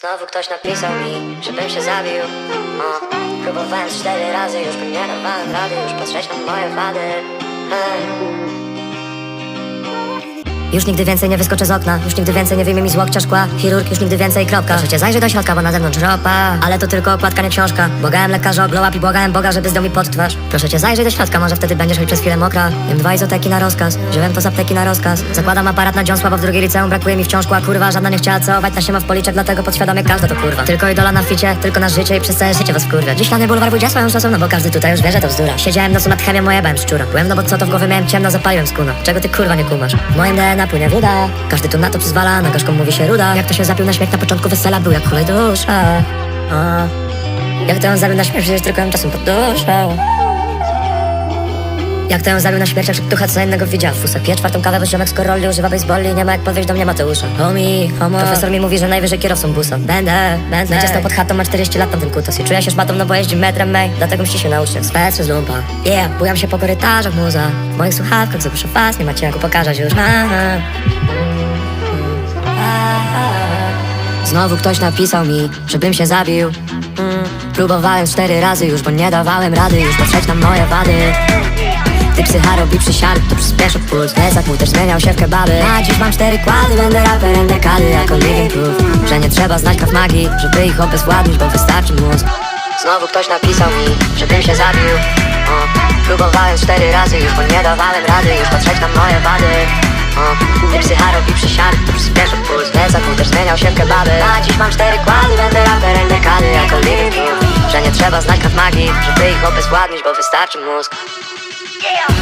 Znowu ktoś napisał mi, żebym się zabił o, Próbowałem cztery razy, już bym nie dawałem rady Już patrzeć na moje wady Ej. Już nigdy więcej nie wyskoczę z okna. Już nigdy więcej nie wyjmie mi z łokcia szkła. Chirurg już nigdy więcej. Kropka. Proszę cię zajrzyj do środka, bo na zewnątrz ropa Ale to tylko okładka, nie książka. Błagałem lekarza o glow i błagałem Boga, żeby zdjął mi pod twarz. Proszę cię zajrzyj do środka, może wtedy będziesz mi przez chwilę mokra. Jem dwa izoteki na rozkaz. Wziąłem to z apteki na rozkaz. Zakładam aparat na dziąsła, bo w drugiej liceum brakuje mi wciąż szkła Kurwa, żadna nie chciała całować na siema w policzek Dlatego podświadomie każda to kurwa. Tylko idola na ficie, tylko na życie i przez całe życie was kurwa Dziś lany bulwar budzia swoją szosą, no bo każdy tutaj już wie, że to Siedziałem nocy nad chemią, bałem szczura. Byłem no bo co to w głowie miałem ciemno, zapaliłem Czego ty kurwa nie kumasz? Moim DNA płynie woda. Każdy tu na to przyzwala, na gorzką mówi się ruda. Jak to się zapił na śmiech na początku wesela Był jak hulaj dusza A. Jak to ją zabił na śmierć, przecież tylko ją czasem podduszał jak to ją zabił na śmierć, jak szeptucha co innego widział. Fusa pije czwartą kawę, bo ziomek z korolli używa baseballi Nie ma jak podwieźć do mnie Mateusza. Homie, homo. Profesor mi mówi, że najwyżej kierowcą busa Będę, będę. Będzie stał pod chatą, ma 40 lat na ten kutas I czuję się szmatą, no bo jeździ metrem, mej. Dlatego mści się na uczniach, spec z lumpa Yeah, bujam się po korytarzach muza. W moich słuchawkach zagłuszę was, nie macie jak pokazać już. Aha. Znowu ktoś napisał mi, żebym się zabił. Mm. Próbowałem cztery razy już, bo nie dawałem rady. Już patrzeć na moje wady Ty psycha robi przysiady, to przyspiesza puls Plecak mój też zmieniał się w kebaby. Na dziś mam cztery kłady, będę raperem dekady Jako living proof, że nie trzeba znać kaw magii Żeby ich obezwładnić, bo wystarczy mózg. Znowu ktoś napisał mi, żebym się zabił. O, Próbowałem cztery razy już, bo nie dawałem rady. Już patrzeć na moje wady. O, Ty psycha robi przysiady, to przyspiesza puls Plecak mój też zmieniał się w kebaby. Na dziś mam cztery kłady, będę raperem dekady Jako living proof, że nie trzeba znać kaw magii Żeby ich obezwładnić, bo wystarczy mózg Yeah.